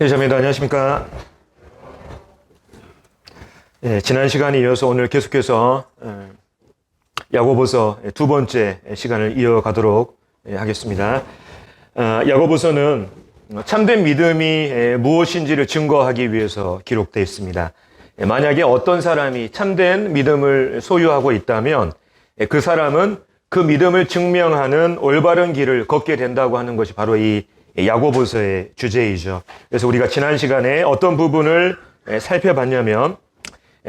네, 자매도 안녕하십니까. 예, 지난 시간에 이어서 오늘 계속해서 어, 야고보서 두 번째 시간을 이어가도록 예, 하겠습니다. 어, 야고보서는 참된 믿음이 예, 무엇인지를 증거하기 위해서 기록되어 있습니다. 예, 만약에 어떤 사람이 참된 믿음을 소유하고 있다면 예, 그 사람은 그 믿음을 증명하는 올바른 길을 걷게 된다고 하는 것이 바로 이 야고보서의 주제이죠. 그래서 우리가 지난 시간에 어떤 부분을 살펴봤냐면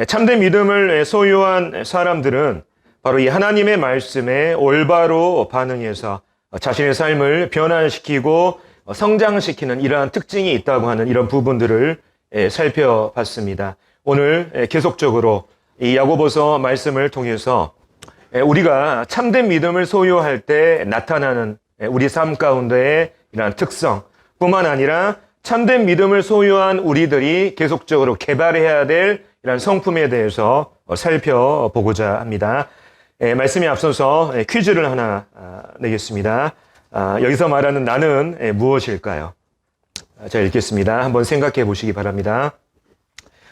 참된 믿음을 소유한 사람들은 바로 이 하나님의 말씀에 올바로 반응해서 자신의 삶을 변화시키고 성장시키는 이러한 특징이 있다고 하는 이런 부분들을 살펴봤습니다. 오늘 계속적으로 이 야고보서 말씀을 통해서 우리가 참된 믿음을 소유할 때 나타나는 우리 삶 가운데의 이러한 특성 뿐만 아니라 참된 믿음을 소유한 우리들이 계속적으로 개발해야 될 이러한 성품에 대해서 살펴보고자 합니다. 말씀에 앞서서 퀴즈를 하나 내겠습니다. 여기서 말하는 나는 무엇일까요? 자, 읽겠습니다. 한번 생각해 보시기 바랍니다.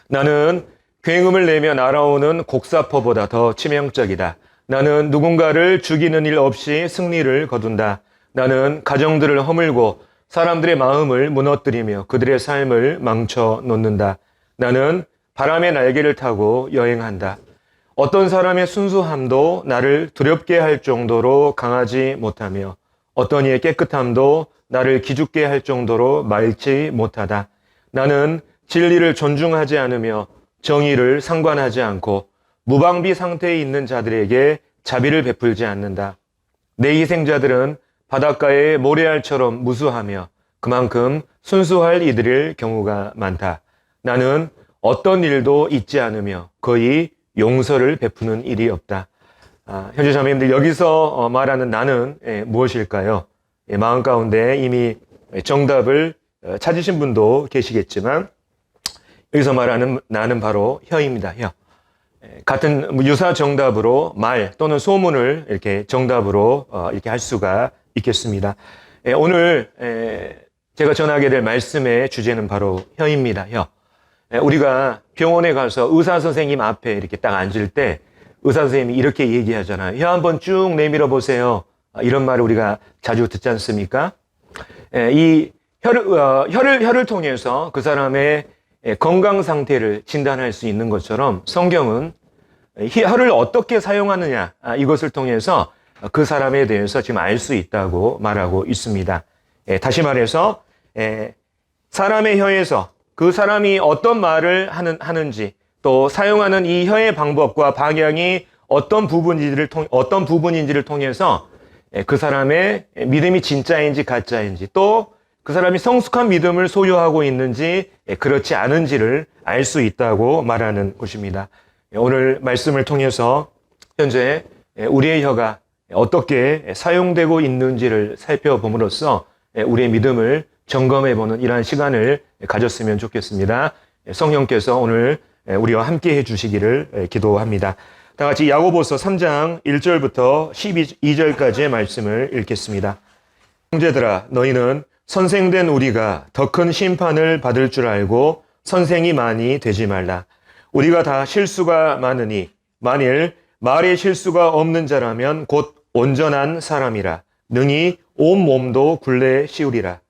나는 굉음을 내며 날아오는 곡사퍼보다 더 치명적이다. 나는 누군가를 죽이는 일 없이 승리를 거둔다. 나는 가정들을 허물고 사람들의 마음을 무너뜨리며 그들의 삶을 망쳐 놓는다. 나는 바람의 날개를 타고 여행한다. 어떤 사람의 순수함도 나를 두렵게 할 정도로 강하지 못하며 어떤 이의 깨끗함도 나를 기죽게 할 정도로 맑지 못하다. 나는 진리를 존중하지 않으며 정의를 상관하지 않고 무방비 상태에 있는 자들에게 자비를 베풀지 않는다. 내 희생자들은 바닷가의 모래알처럼 무수하며 그만큼 순수할 이들일 경우가 많다. 나는 어떤 일도 잊지 않으며 거의 용서를 베푸는 일이 없다. 아, 현재 자매님들 여기서 어, 말하는 나는 예, 무엇일까요? 예, 마음 가운데 이미 정답을 어, 찾으신 분도 계시겠지만 여기서 말하는 나는 바로 혀입니다. 혀. 예, 같은 유사 정답으로 말 또는 소문을 이렇게 정답으로 어, 이렇게 할 수가 있겠습니다. 오늘 제가 전하게 될 말씀의 주제는 바로 혀입니다. 혀. 우리가 병원에 가서 의사 선생님 앞에 이렇게 딱 앉을 때 의사 선생님이 이렇게 얘기하잖아요. 혀 한번 쭉 내밀어 보세요. 이런 말을 우리가 자주 듣지 않습니까? 이 혀를, 어, 혀를, 혀를 통해서 그 사람의 건강 상태를 진단할 수 있는 것처럼 성경은 혀를 어떻게 사용하느냐 아, 이것을 통해서 그 사람에 대해서 지금 알 수 있다고 말하고 있습니다. 다시 말해서 사람의 혀에서 그 사람이 어떤 말을 하는, 하는지 또 사용하는 이 혀의 방법과 방향이 어떤 부분인지를 통, 어떤 부분인지를 통해서 그 사람의 믿음이 진짜인지 가짜인지 또 그 사람이 성숙한 믿음을 소유하고 있는지 그렇지 않은지를 알 수 있다고 말하는 것입니다. 오늘 말씀을 통해서 현재 우리의 혀가 어떻게 사용되고 있는지를 살펴봄으로써 우리의 믿음을 점검해보는 이러한 시간을 가졌으면 좋겠습니다. 성령께서 오늘 우리와 함께 해주시기를 기도합니다. 다 같이 야고보서 3장 1절부터 12절까지의 말씀을 읽겠습니다. 형제들아 너희는 선생된 우리가 더 큰 심판을 받을 줄 알고 선생이 많이 되지 말라. 우리가 다 실수가 많으니 만일 말에 실수가 없는 자라면 곧 온전한 사람이라 능히 온 몸도 굴레 씌우리라.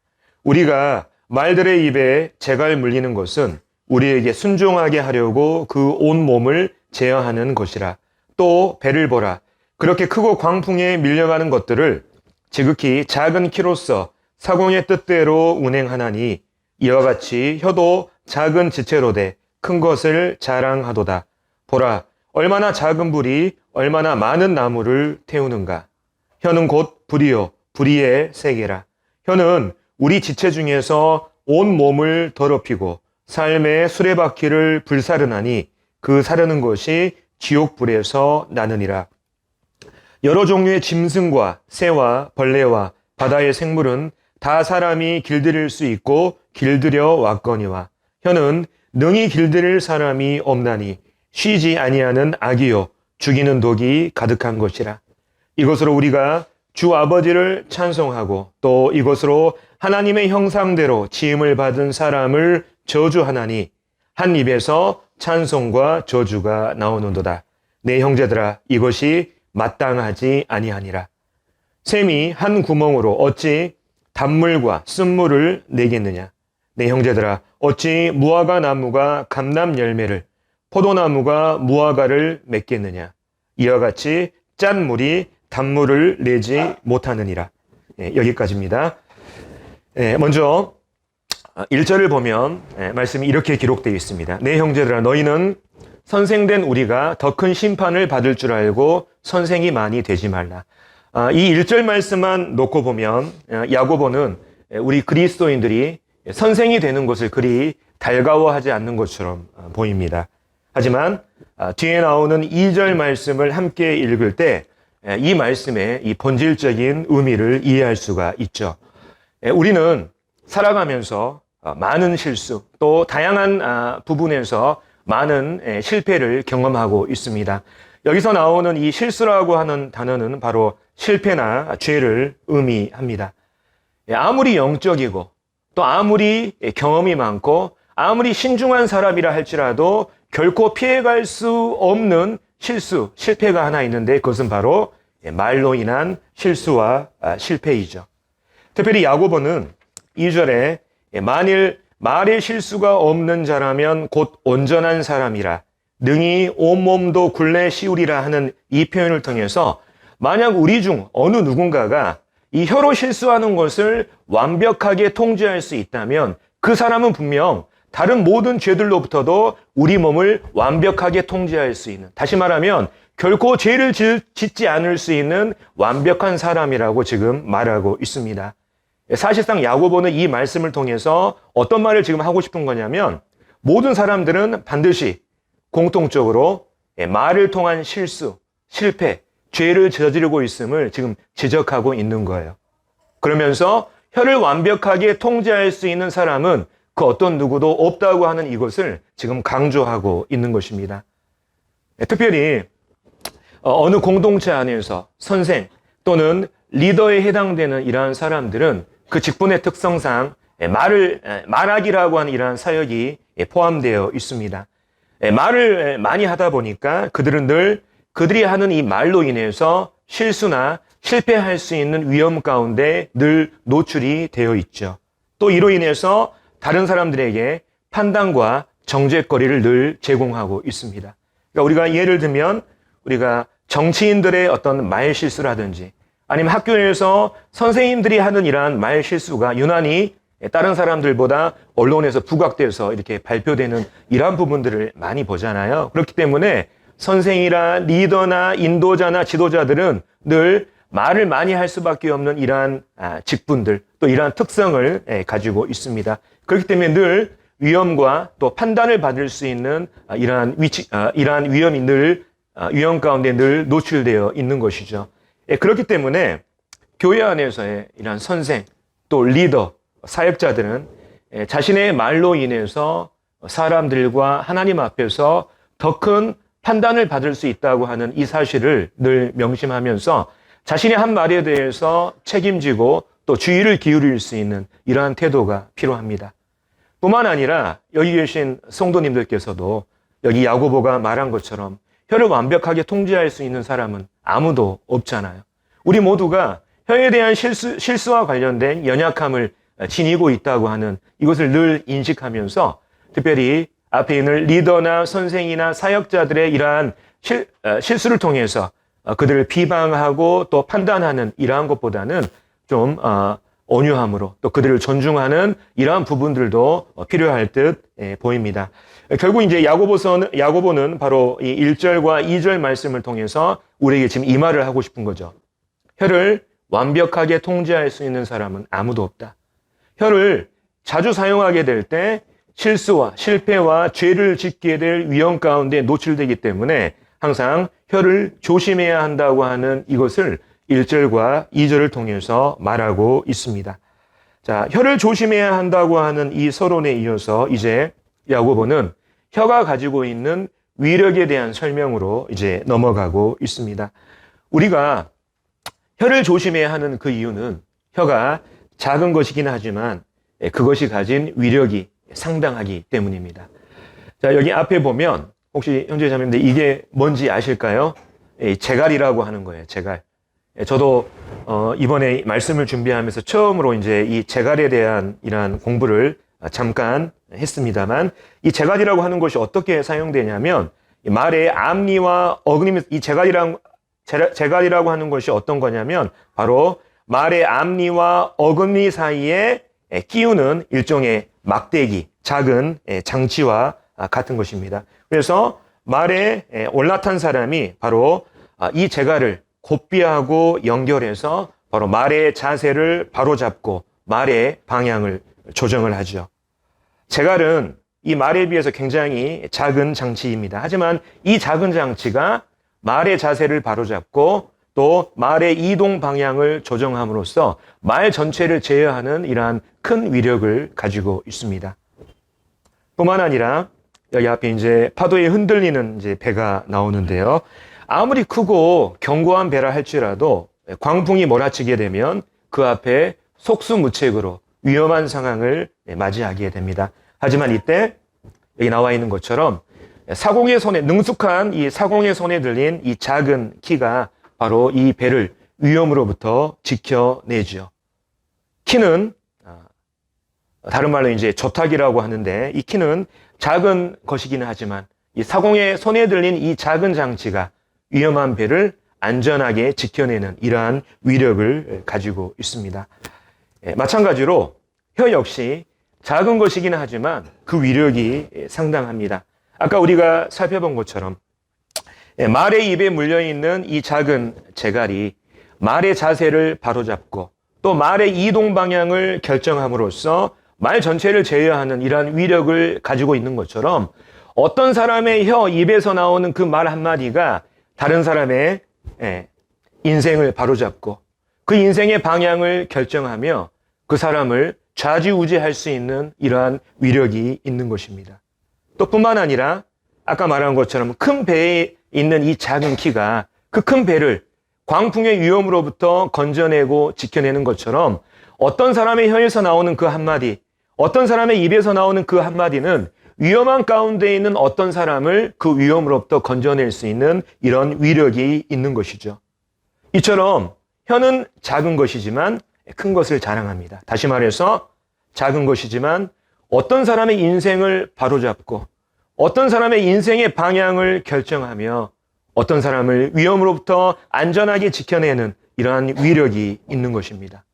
우리가 말들의 입에 재갈 물리는 것은 우리에게 순종하게 하려고 그 온 몸을 제어하는 것이라. 또 배를 보라. 그렇게 크고 광풍에 밀려가는 것들을 지극히 작은 키로서 사공의 뜻대로 운행하나니 이와 같이 혀도 작은 지체로 돼 큰 것을 자랑하도다. 보라, 얼마나 작은 불이 얼마나 많은 나무를 태우는가. 혀는 곧 불이요, 불이의 세계라. 혀는 우리 지체 중에서 온 몸을 더럽히고 삶의 수레바퀴를 불사르나니 그 사르는 것이 지옥불에서 나느니라. 여러 종류의 짐승과 새와 벌레와 바다의 생물은 다 사람이 길들일 수 있고 길들여 왔거니와 혀는 능히 길들일 사람이 없나니 쉬지 아니하는 악이요 죽이는 독이 가득한 것이라. 이것으로 우리가 주 아버지를 찬송하고 또 이것으로 하나님의 형상대로 지음을 받은 사람을 저주하나니 한 입에서 찬송과 저주가 나오는도다. 내 형제들아 이것이 마땅하지 아니하니라. 샘이 한 구멍으로 어찌 단물과 쓴물을 내겠느냐. 내 형제들아 어찌 무화과 나무가 감람 열매를 포도나무가 무화과를 맺겠느냐. 이와 같이 짠 물이 단물을 내지 못하느니라. 예, 여기까지입니다. 예, 먼저 1절을 보면 예, 말씀이 이렇게 기록되어 있습니다. 내 형제들아 너희는 선생된 우리가 더 큰 심판을 받을 줄 알고 선생이 많이 되지 말라. 아, 이 1절 말씀만 놓고 보면 어, 야고보는 우리 그리스도인들이 선생이 되는 것을 그리 달가워하지 않는 것처럼 어, 보입니다. 하지만 아, 뒤에 나오는 2절 말씀을 함께 읽을 때 이 말씀의 이 본질적인 의미를 이해할 수가 있죠. 우리는 살아가면서 어, 많은 실수 또 다양한 아, 부분에서 많은 실패를 경험하고 있습니다. 여기서 나오는 이 실수라고 하는 단어는 바로 실패나 죄를 의미합니다. 아무리 영적이고 또 아무리 경험이 많고 아무리 신중한 사람이라 할지라도 결코 피해갈 수 없는 실수, 실패가 하나 있는데 그것은 바로 말로 인한 실수와 아, 실패이죠. 특별히 야고보는 2절에 만일 말의 실수가 없는 자라면 곧 온전한 사람이라 능히 온몸도 굴레 씌우리라 하는 이 표현을 통해서 만약 우리 중 어느 누군가가 이 혀로 실수하는 것을 완벽하게 통제할 수 있다면 그 사람은 분명 다른 모든 죄들로부터도 우리 몸을 완벽하게 통제할 수 있는, 다시 말하면 결코 죄를 짓지 않을 수 있는 완벽한 사람이라고 지금 말하고 있습니다. 사실상 야고보는 이 말씀을 통해서 어떤 말을 지금 하고 싶은 거냐면 모든 사람들은 반드시 공통적으로 말을 통한 실수, 실패, 죄를 저지르고 있음을 지금 지적하고 있는 거예요. 그러면서 혀를 완벽하게 통제할 수 있는 사람은 그 어떤 누구도 없다고 하는 이것을 지금 강조하고 있는 것입니다. 특별히 어, 어느 공동체 안에서 선생 또는 리더에 해당되는 이러한 사람들은 그 직분의 특성상 말을 말하기라고 하는 이러한 사역이 포함되어 있습니다. 말을 많이 하다 보니까 그들은 늘 그들이 하는 이 말로 인해서 실수나 실패할 수 있는 위험 가운데 늘 노출이 되어 있죠. 또 이로 인해서 다른 사람들에게 판단과 정죄거리를 늘 제공하고 있습니다. 그러니까 우리가 예를 들면 우리가 정치인들의 어떤 말 실수라든지 아니면 학교에서 선생님들이 하는 이러한 말 실수가 유난히 다른 사람들보다 언론에서 부각돼서 이렇게 발표되는 이러한 부분들을 많이 보잖아요. 그렇기 때문에 선생이나 리더나 인도자나 지도자들은 늘 말을 많이 할 수밖에 없는 이러한 아, 직분들 또 이러한 특성을 예, 가지고 있습니다. 그렇기 때문에 늘 위험과 또 판단을 받을 수 있는 아, 이러한 위치, 아, 이러한 위험이 늘 위험 가운데 늘 노출되어 있는 것이죠. 예, 그렇기 때문에 교회 안에서의 이러한 선생 또 리더 사역자들은 예, 자신의 말로 인해서 사람들과 하나님 앞에서 더 큰 판단을 받을 수 있다고 하는 이 사실을 늘 명심하면서 자신의 한 말에 대해서 책임지고 또 주의를 기울일 수 있는 이러한 태도가 필요합니다. 뿐만 아니라 여기 계신 성도님들께서도 여기 야고보가 말한 것처럼 혀를 완벽하게 통제할 수 있는 사람은 아무도 없잖아요. 우리 모두가 혀에 대한 실수, 실수와 관련된 연약함을 지니고 있다고 하는 이것을 늘 인식하면서 특별히 앞에 있는 리더나 선생이나 사역자들의 이러한 실, 어, 실수를 통해서 어, 그들을 비방하고 또 판단하는 이러한 것보다는 좀 어, 온유함으로 또 그들을 존중하는 이러한 부분들도 필요할 듯 예, 보입니다. 결국 이제 야고보서는 야고보는 바로 이 1절과 2절 말씀을 통해서 우리에게 지금 이 말을 하고 싶은 거죠. 혀를 완벽하게 통제할 수 있는 사람은 아무도 없다. 혀를 자주 사용하게 될 때 실수와 실패와 죄를 짓게 될 위험 가운데 노출되기 때문에 항상 혀를 조심해야 한다고 하는 이것을 1절과 2절을 통해서 말하고 있습니다. 자, 혀를 조심해야 한다고 하는 이 서론에 이어서 이제 야고보는 혀가 가지고 있는 위력에 대한 설명으로 이제 넘어가고 있습니다. 우리가 혀를 조심해야 하는 그 이유는 혀가 작은 것이긴 하지만 예, 그것이 가진 위력이 상당하기 때문입니다. 자, 여기 앞에 보면 혹시 형제 자매님들 이게 뭔지 아실까요? 예, 제갈이라고 하는 거예요. 제갈. 예, 저도 어, 이번에 말씀을 준비하면서 처음으로 이제 이 제갈에 대한 이러한 공부를 잠깐 했습니다만 이 제갈이라고 하는 것이 어떻게 사용되냐면 이 말의 앞니와 어금니 이 제갈이랑 제- 제갈이라고 하는 것이 어떤 거냐면 바로 말의 앞니와 어금니 사이에 에, 끼우는 일종의 막대기, 작은 에, 장치와 아, 같은 것입니다. 그래서 말에 에, 올라탄 사람이 바로 아, 이 제갈을 곧비하고 연결해서 바로 말의 자세를 바로잡고 말의 방향을 조정을 하죠. 제갈은 이 말에 비해서 굉장히 작은 장치입니다. 하지만 이 작은 장치가 말의 자세를 바로잡고 또 말의 이동 방향을 조정함으로써 말 전체를 제어하는 이러한 큰 위력을 가지고 있습니다. 뿐만 아니라 여기 앞에 이제 파도에 흔들리는 이제 배가 나오는데요. 아무리 크고 견고한 배라 할지라도 광풍이 몰아치게 되면 그 앞에 속수무책으로 위험한 상황을 맞이하게 됩니다. 하지만 이때 여기 나와 있는 것처럼 사공의 손에 능숙한 이 사공의 손에 들린 이 작은 키가 바로 이 배를 위험으로부터 지켜내죠. 키는 아, 다른 말로 이제 조탁이라고 하는데 이 키는 작은 것이기는 하지만 이 사공의 손에 들린 이 작은 장치가 위험한 배를 안전하게 지켜내는 이러한 위력을 가지고 있습니다. 예, 마찬가지로 혀 역시 작은 것이기는 하지만 그 위력이 상당합니다. 아까 우리가 살펴본 것처럼 예, 말의 입에 물려 있는 이 작은 재갈이 말의 자세를 바로잡고 또 말의 이동 방향을 결정함으로써 말 전체를 제어하는 이러한 위력을 가지고 있는 것처럼 어떤 사람의 혀 입에서 나오는 그 말 한마디가 다른 사람의 예, 인생을 바로잡고 그 인생의 방향을 결정하며 그 사람을 좌지우지할 수 있는 이러한 위력이 있는 것입니다. 또 뿐만 아니라 아까 말한 것처럼 큰 배에 있는 이 작은 키가 그 큰 배를 광풍의 위험으로부터 건져내고 지켜내는 것처럼 어떤 사람의 혀에서 나오는 그 한마디, 어떤 사람의 입에서 나오는 그 한마디는 위험한 가운데 있는 어떤 사람을 그 위험으로부터 건져낼 수 있는 이런 위력이 있는 것이죠. 이처럼 혀는 작은 것이지만 큰 것을 자랑합니다. 다시 말해서 작은 것이지만 어떤 사람의 인생을 바로잡고 어떤 사람의 인생의 방향을 결정하며 어떤 사람을 위험으로부터 안전하게 지켜내는 이러한 위력이 있는 것입니다.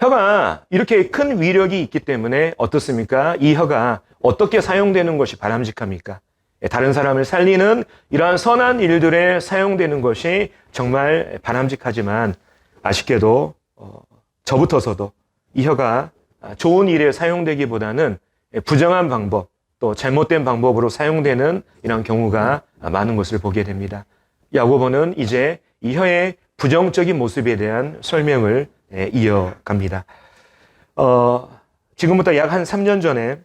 혀가 이렇게 큰 위력이 있기 때문에 어떻습니까? 이 혀가 어떻게 사용되는 것이 바람직합니까? 예, 다른 사람을 살리는 이러한 선한 일들에 사용되는 것이 정말 바람직하지만 아쉽게도 어, 저부터서도 이 혀가 좋은 일에 사용되기보다는 부정한 방법 또 잘못된 방법으로 사용되는 이런 경우가 많은 것을 보게 됩니다. 야고보는 이제 이 혀의 부정적인 모습에 대한 설명을 예, 이어갑니다. 어, 지금부터 약 한 3년 전에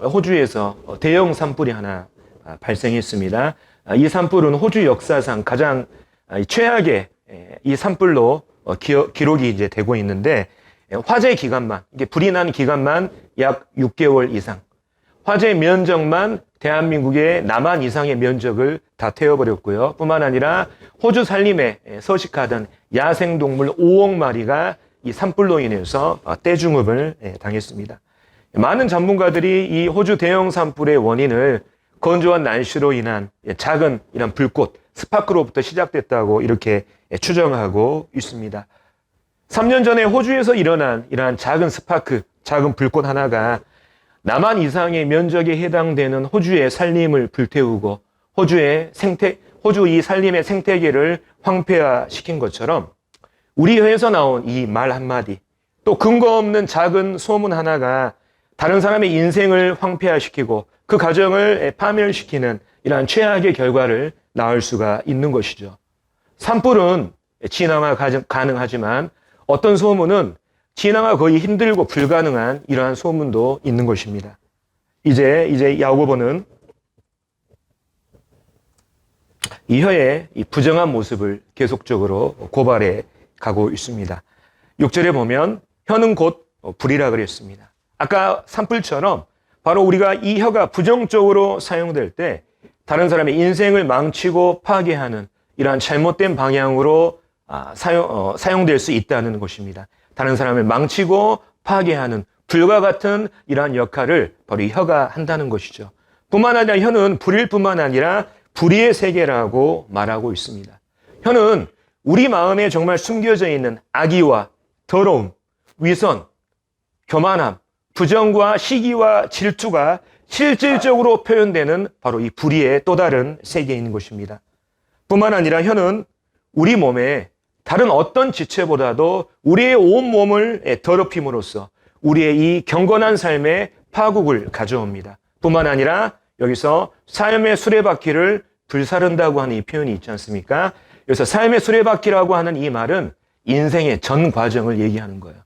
호주에서 대형 산불이 하나 아, 발생했습니다. 아, 이 산불은 호주 역사상 가장 아, 최악의 예, 이 산불로 어, 기록이 이제 되고 있는데 예, 화재 기간만 이게 불이 난 기간만 약 6개월 이상 화재 면적만 대한민국의 남한 이상의 면적을 다 태워버렸고요. 뿐만 아니라 호주 산림에 서식하던 야생동물 5억 마리가 이 산불로 인해서 어, 떼중업을 예, 당했습니다. 많은 전문가들이 이 호주 대형 산불의 원인을 건조한 날씨로 인한 예, 작은 이런 불꽃, 스파크로부터 시작됐다고 이렇게 예, 추정하고 있습니다. 3년 전에 호주에서 일어난 이러한 작은 스파크, 작은 불꽃 하나가 남한 이상의 면적에 해당되는 호주의 산림을 불태우고 호주의 생태, 호주 이 산림의 생태계를 황폐화시킨 것처럼 우리 혀에서 나온 이 말 한마디, 또 근거 없는 작은 소문 하나가 다른 사람의 인생을 황폐화시키고 그 가정을 파멸시키는 이러한 최악의 결과를 낳을 수가 있는 것이죠. 산불은 진화가 가능하지만 어떤 소문은 진화가 거의 힘들고 불가능한 이러한 소문도 있는 것입니다. 이제 이제 야고보는 이 혀의 이 부정한 모습을 계속적으로 고발해 가고 있습니다. 6절에 보면 혀는 곧 불이라 그랬습니다. 아까 산불처럼 바로 우리가 이 혀가 부정적으로 사용될 때 다른 사람의 인생을 망치고 파괴하는 이러한 잘못된 방향으로 아, 사용, 어, 사용될 수 있다는 것입니다. 다른 사람을 망치고 파괴하는 불과 같은 이러한 역할을 바로 이 혀가 한다는 것이죠. 뿐만 아니라 혀는 불일 뿐만 아니라 불의의 세계라고 말하고 있습니다. 혀는 우리 마음에 정말 숨겨져 있는 악의와 더러움, 위선, 교만함, 부정과 시기와 질투가 실질적으로 표현되는 바로 이 불의의 또 다른 세계인 것입니다. 뿐만 아니라 혀는 우리 몸에 다른 어떤 지체보다도 우리의 온 몸을 더럽힘으로써 우리의 이 경건한 삶에 파국을 가져옵니다. 뿐만 아니라 여기서 삶의 수레바퀴를 불사른다고 하는 이 표현이 있지 않습니까? 여기서 삶의 수레바퀴라고 하는 이 말은 인생의 전 과정을 얘기하는 거예요.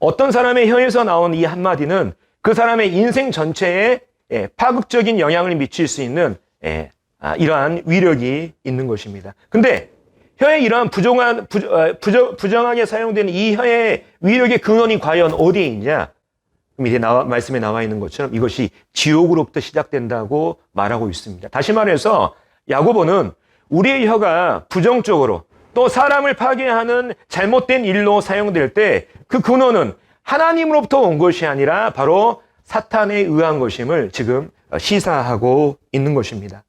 어떤 사람의 혀에서 나온 이 한마디는 그 사람의 인생 전체에 예, 파극적인 영향을 미칠 수 있는 예, 아, 이러한 위력이 있는 것입니다. 근데 혀의 이러한 부정한, 부, 어, 부정, 부정하게 사용되는 이 혀의 위력의 근원이 과연 어디에 있냐? 밑에 나와, 말씀에 나와 있는 것처럼 이것이 지옥으로부터 시작된다고 말하고 있습니다. 다시 말해서 야고보는 우리의 혀가 부정적으로 또 사람을 파괴하는 잘못된 일로 사용될 때 그 근원은 하나님으로부터 온 것이 아니라 바로 사탄에 의한 것임을 지금 시사하고 있는 것입니다.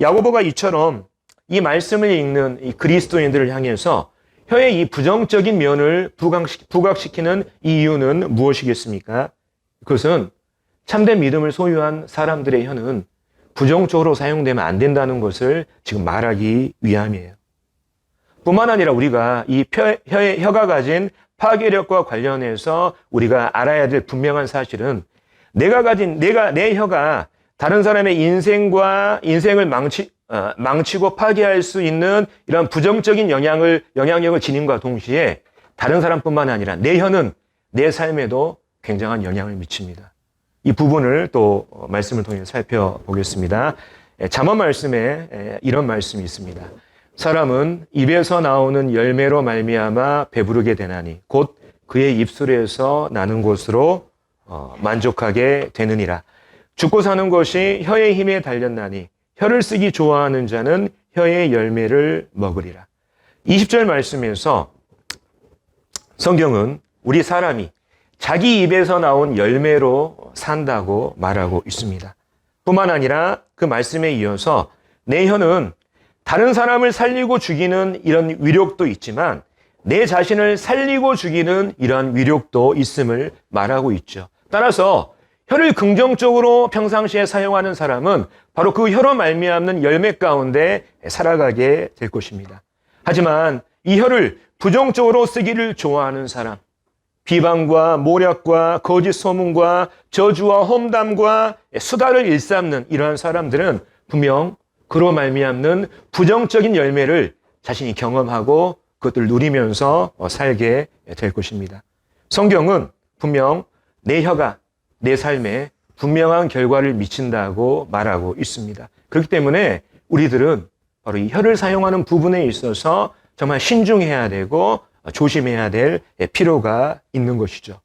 야고보가 이처럼 이 말씀을 읽는 이 그리스도인들을 향해서 혀의 이 부정적인 면을 부각시 키는 이유는 무엇이겠습니까? 그것은 참된 믿음을 소유한 사람들의 혀는 부정적으로 사용되면 안 된다는 것을 지금 말하기 위함이에요. 뿐만 아니라 우리가 이 혀, 혀가 가진 파괴력과 관련해서 우리가 알아야 될 분명한 사실은 내가 가진, 내가, 내 혀가 다른 사람의 인생과 인생을 망치, 어, 망치고 파괴할 수 있는 이런 부정적인 영향을, 영향력을 지님과 동시에 다른 사람뿐만 아니라 내 혀는 내 삶에도 굉장한 영향을 미칩니다. 이 부분을 또 말씀을 통해 살펴보겠습니다. 잠언 말씀에 이런 말씀이 있습니다. 사람은 입에서 나오는 열매로 말미암아 배부르게 되나니 곧 그의 입술에서 나는 것으로 어, 만족하게 되느니라. 죽고 사는 것이 혀의 힘에 달렸나니 혀를 쓰기 좋아하는 자는 혀의 열매를 먹으리라. 20절 말씀에서 성경은 우리 사람이 자기 입에서 나온 열매로 산다고 말하고 있습니다. 뿐만 아니라 그 말씀에 이어서 내 혀는 다른 사람을 살리고 죽이는 이런 위력도 있지만 내 자신을 살리고 죽이는 이러한 위력도 있음을 말하고 있죠. 따라서 혀를 긍정적으로 평상시에 사용하는 사람은 바로 그 혀로 말미암는 열매 가운데 살아가게 될 것입니다. 하지만 이 혀를 부정적으로 쓰기를 좋아하는 사람, 비방과 모략과 거짓 소문과 저주와 험담과 수다를 일삼는 이러한 사람들은 분명 그로 말미암는 부정적인 열매를 자신이 경험하고 그것들 누리면서 살게 될 것입니다. 성경은 분명 내 혀가 내 삶에 분명한 결과를 미친다고 말하고 있습니다. 그렇기 때문에 우리들은 바로 이 혀를 사용하는 부분에 있어서 정말 신중해야 되고 조심해야 될 필요가 있는 것이죠.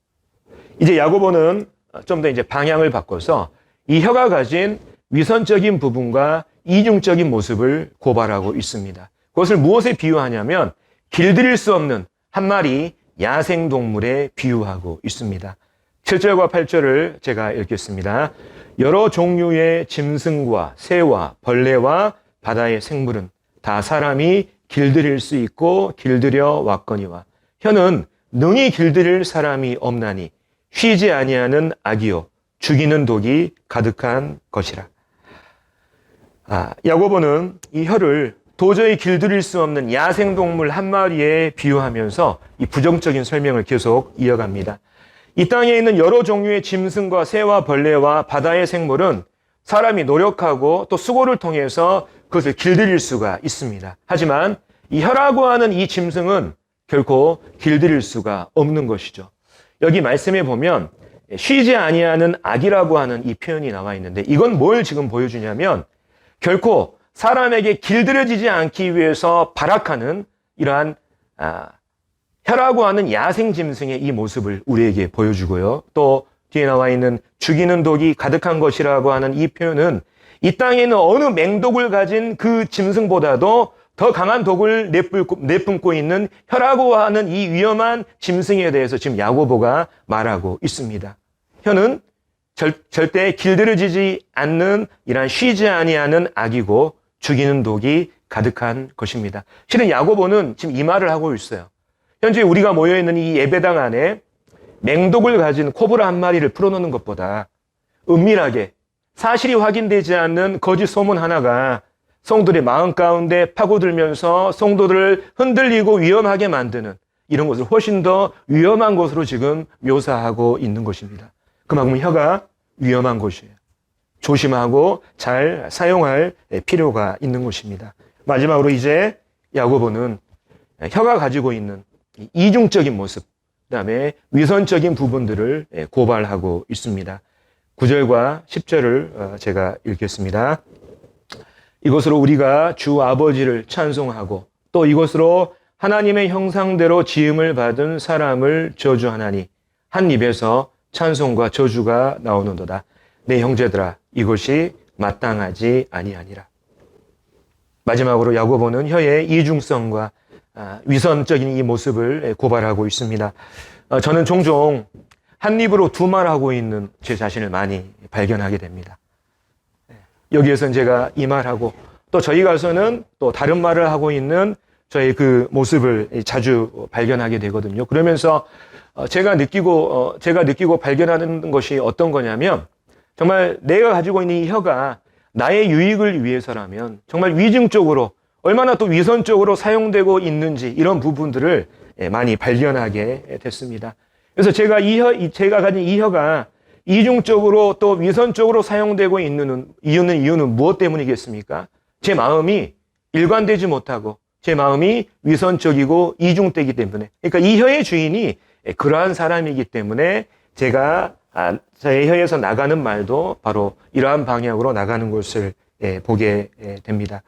이제 야고보는 좀 더 이제 방향을 바꿔서 이 혀가 가진 위선적인 부분과 이중적인 모습을 고발하고 있습니다. 그것을 무엇에 비유하냐면 길들일 수 없는 한 마리 야생 동물에 비유하고 있습니다. 7절과 8절을 제가 읽겠습니다. 여러 종류의 짐승과 새와 벌레와 바다의 생물은 다 사람이 길들일 수 있고 길들여 왔거니와 혀는 능히 길들일 사람이 없나니 쉬지 아니하는 악이요 죽이는 독이 가득한 것이라. 아, 야고보는 이 혀를 도저히 길들일 수 없는 야생동물 한 마리에 비유하면서 이 부정적인 설명을 계속 이어갑니다. 이 땅에 있는 여러 종류의 짐승과 새와 벌레와 바다의 생물은 사람이 노력하고 또 수고를 통해서 그것을 길들일 수가 있습니다. 하지만 이 혀라고 하는 이 짐승은 결코 길들일 수가 없는 것이죠. 여기 말씀에 보면 쉬지 아니하는 악이라고 하는 이 표현이 나와 있는데 이건 뭘 지금 보여주냐면 결코 사람에게 길들여지지 않기 위해서 발악하는 이러한 아, 혀라고 하는 야생 짐승의 이 모습을 우리에게 보여주고요. 또 뒤에 나와 있는 죽이는 독이 가득한 것이라고 하는 이 표현은 이 땅에는 어느 맹독을 가진 그 짐승보다도 더 강한 독을 내뿜고, 있는 혀라고 하는 이 위험한 짐승에 대해서 지금 야고보가 말하고 있습니다. 혀는 절, 절대 길들여지지 않는 이러한 쉬지 아니하는 악이고 죽이는 독이 가득한 것입니다. 실은 야고보는 지금 이 말을 하고 있어요. 현재 우리가 모여 있는 이 예배당 안에 맹독을 가진 코브라 한 마리를 풀어놓는 것보다 은밀하게 사실이 확인되지 않는 거짓 소문 하나가 성도들의 마음 가운데 파고들면서 성도들을 흔들리고 위험하게 만드는 이런 것을 훨씬 더 위험한 것으로 지금 묘사하고 있는 것입니다. 그만큼 혀가 위험한 것이에요. 조심하고 잘 사용할 필요가 있는 것입니다. 마지막으로 이제 야고보는 혀가 가지고 있는 이중적인 모습, 그 다음에 위선적인 부분들을 고발하고 있습니다. 9절과 10절을 제가 읽겠습니다. 이것으로 우리가 주 아버지를 찬송하고 또 이것으로 하나님의 형상대로 지음을 받은 사람을 저주하나니 한 입에서 찬송과 저주가 나오는도다. 내 형제들아 이것이 마땅하지 아니하니라. 마지막으로 야고보는 혀의 이중성과 아, 위선적인 이 모습을 고발하고 있습니다. 어, 저는 종종 한 입으로 두 말하고 있는 제 자신을 많이 발견하게 됩니다. 여기에서는 제가 이 말하고 또 저희 가서는 또 다른 말을 하고 있는 저의 그 모습을 자주 발견하게 되거든요. 그러면서 어, 제가 느끼고 어, 제가 느끼고 발견하는 것이 어떤 거냐면 정말 내가 가지고 있는 이 혀가 나의 유익을 위해서라면 정말 위증적으로 얼마나 또 위선적으로 사용되고 있는지 이런 부분들을 예, 많이 발견하게 됐습니다. 그래서 제가 이 혀, 제가 가진 이 혀가 이중적으로 또 위선적으로 사용되고 있는 이유는 이유는 무엇 때문이겠습니까? 제 마음이 일관되지 못하고 제 마음이 위선적이고 이중되기 때문에 그러니까 이 혀의 주인이 그러한 사람이기 때문에 제가 아, 제 혀에서 나가는 말도 바로 이러한 방향으로 나가는 것을 예, 보게 예, 됩니다.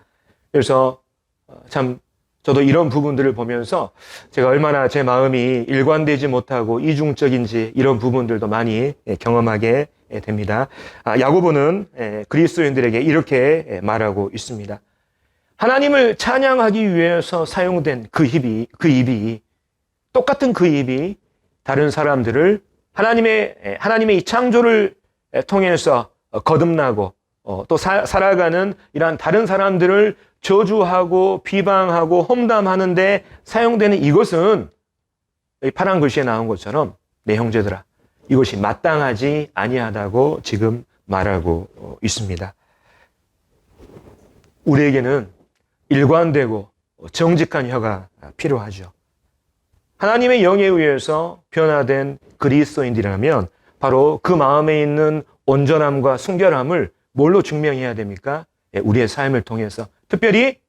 그래서 어, 참 저도 이런 부분들을 보면서 제가 얼마나 제 마음이 일관되지 못하고 이중적인지 이런 부분들도 많이 예, 경험하게 됩니다. 아, 야고보는 그리스도인들에게 이렇게 말하고 있습니다. 하나님을 찬양하기 위해서 사용된 그 입이 그 입이 똑같은 그 입이 다른 사람들을 하나님의 하나님의 이 창조를 통해서 거듭나고 어, 또 사, 살아가는 이러한 다른 사람들을 저주하고 비방하고 험담하는데 사용되는 이것은 파란 글씨에 나온 것처럼 내 형제들아 이것이 마땅하지 아니하다고 지금 말하고 어, 있습니다. 우리에게는 일관되고 정직한 혀가 필요하죠. 하나님의 영에 의해서 변화된 그리스도인들이라면 바로 그 마음에 있는 온전함과 순결함을 뭘로 증명해야 됩니까? 예, 우리의 삶을 통해서 특별히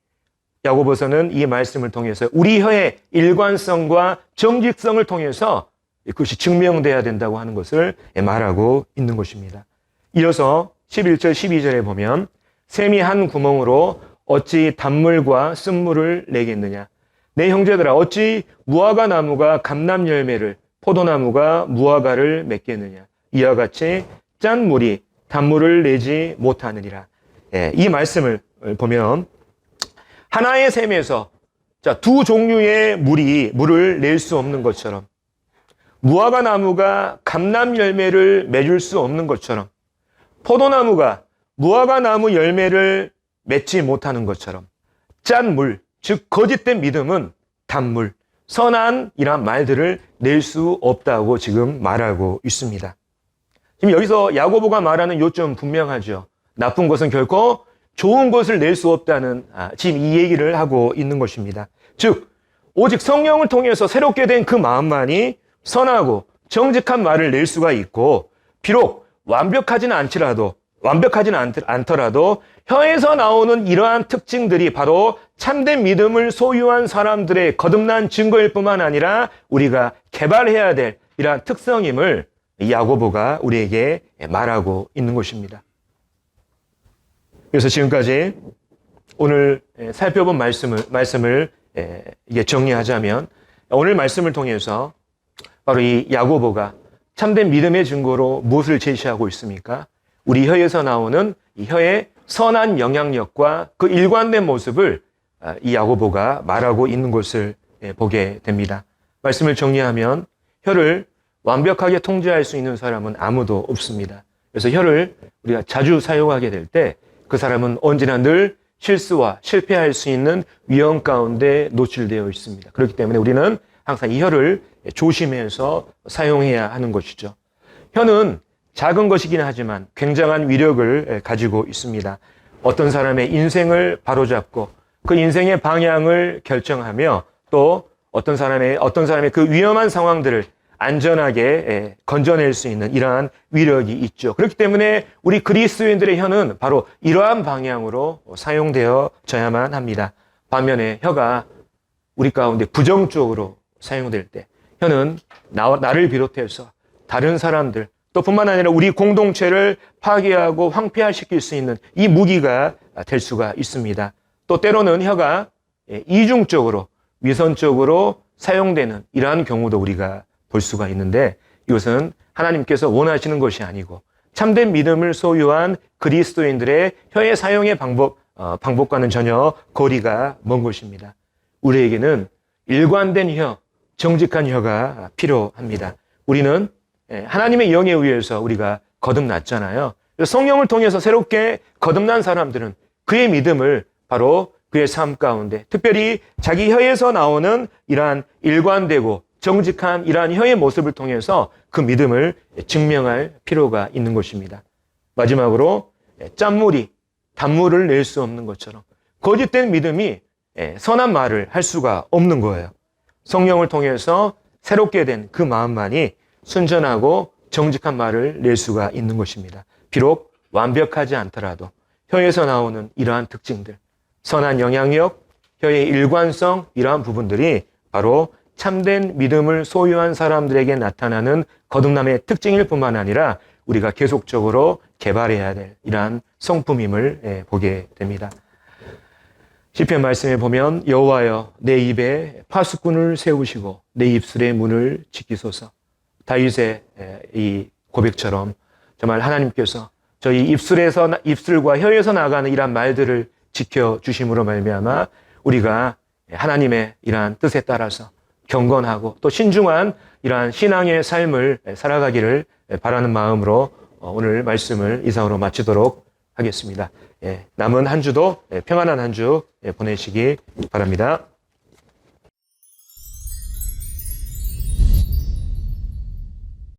야고보서는 이 말씀을 통해서 우리 혀의 일관성과 정직성을 통해서 그것이 증명돼야 된다고 하는 것을 말하고 있는 것입니다. 이어서 11절 12절에 보면 샘이 한 구멍으로 어찌 단물과 쓴물을 내겠느냐 내 형제들아 어찌 무화과 나무가 감람 열매를 포도나무가 무화과를 맺겠느냐 이와 같이 짠 물이 단물을 내지 못하느니라 예, 이 말씀을 보면 하나의 샘에서 자, 두 종류의 물이 물을 낼 수 없는 것처럼 무화과 나무가 감람 열매를 맺을 수 없는 것처럼 포도나무가 무화과 나무 열매를 맺지 못하는 것처럼 짠 물, 즉 거짓된 믿음은 단물, 선한 이러한 말들을 낼 수 없다고 지금 말하고 있습니다. 지금 여기서 야고보가 말하는 요점 분명하죠. 나쁜 것은 결코 좋은 것을 낼 수 없다는 아, 지금 이 얘기를 하고 있는 것입니다. 즉 오직 성령을 통해서 새롭게 된 그 마음만이 선하고 정직한 말을 낼 수가 있고 비록 완벽하지는 않지라도 완벽하지는 않더라도 혀에서 나오는 이러한 특징들이 바로 참된 믿음을 소유한 사람들의 거듭난 증거일 뿐만 아니라 우리가 개발해야 될 이러한 특성임을 야고보가 우리에게 말하고 있는 것입니다. 그래서 지금까지 오늘 살펴본 말씀을, 말씀을 이게 정리하자면 오늘 말씀을 통해서 바로 이 야고보가 참된 믿음의 증거로 무엇을 제시하고 있습니까? 우리 혀에서 나오는 이 혀의 선한 영향력과 그 일관된 모습을 아, 이 야고보가 말하고 있는 것을 예, 보게 됩니다. 말씀을 정리하면 혀를 완벽하게 통제할 수 있는 사람은 아무도 없습니다. 그래서 혀를 우리가 자주 사용하게 될 때 그 사람은 언제나 늘 실수와 실패할 수 있는 위험 가운데 노출되어 있습니다. 그렇기 때문에 우리는 항상 이 혀를 조심해서 사용해야 하는 것이죠. 혀는 작은 것이긴 하지만 굉장한 위력을 가지고 있습니다. 어떤 사람의 인생을 바로잡고 그 인생의 방향을 결정하며 또 어떤 사람의 어떤 사람의 그 위험한 상황들을 안전하게 예, 건져낼 수 있는 이러한 위력이 있죠. 그렇기 때문에 우리 그리스도인들의 혀는 바로 이러한 방향으로 사용되어져야만 합니다. 반면에 혀가 우리 가운데 부정적으로 사용될 때 혀는 나, 나를 비롯해서 다른 사람들 또 뿐만 아니라 우리 공동체를 파괴하고 황폐화시킬 수 있는 이 무기가 될 수가 있습니다. 또 때로는 혀가 예, 이중적으로 위선적으로 사용되는 이러한 경우도 우리가 볼 수가 있는데 이것은 하나님께서 원하시는 것이 아니고 참된 믿음을 소유한 그리스도인들의 혀의 사용의 방법, 어, 방법과는 전혀 거리가 먼 것입니다. 우리에게는 일관된 혀, 정직한 혀가 필요합니다. 우리는 예, 하나님의 영에 의해서 우리가 거듭났잖아요. 성령을 통해서 새롭게 거듭난 사람들은 그의 믿음을 바로 그의 삶 가운데 특별히 자기 혀에서 나오는 이러한 일관되고 정직한 이러한 혀의 모습을 통해서 그 믿음을 증명할 필요가 있는 것입니다. 마지막으로 짠물이 단물을 낼 수 없는 것처럼 거짓된 믿음이 선한 말을 할 수가 없는 거예요. 성령을 통해서 새롭게 된 그 마음만이 순전하고 정직한 말을 낼 수가 있는 것입니다. 비록 완벽하지 않더라도 혀에서 나오는 이러한 특징들, 선한 영향력, 혀의 일관성 이러한 부분들이 바로 참된 믿음을 소유한 사람들에게 나타나는 거듭남의 특징일 뿐만 아니라 우리가 계속적으로 개발해야 될 이러한 성품임을 예, 보게 됩니다. 시편 말씀에 보면 여호와여 내 입에 파수꾼을 세우시고 내 입술의 문을 지키소서. 다윗의 예, 이 고백처럼 정말 하나님께서 저희 입술에서 입술과 혀에서 나가는 이러한 말들을 지켜 주심으로 말미암아 우리가 하나님의 이러한 뜻에 따라서 경건하고 또 신중한 이러한 신앙의 삶을 살아가기를 바라는 마음으로 오늘 말씀을 이상으로 마치도록 하겠습니다. 예, 남은 한 주도 평안한 한 주 보내시기 바랍니다.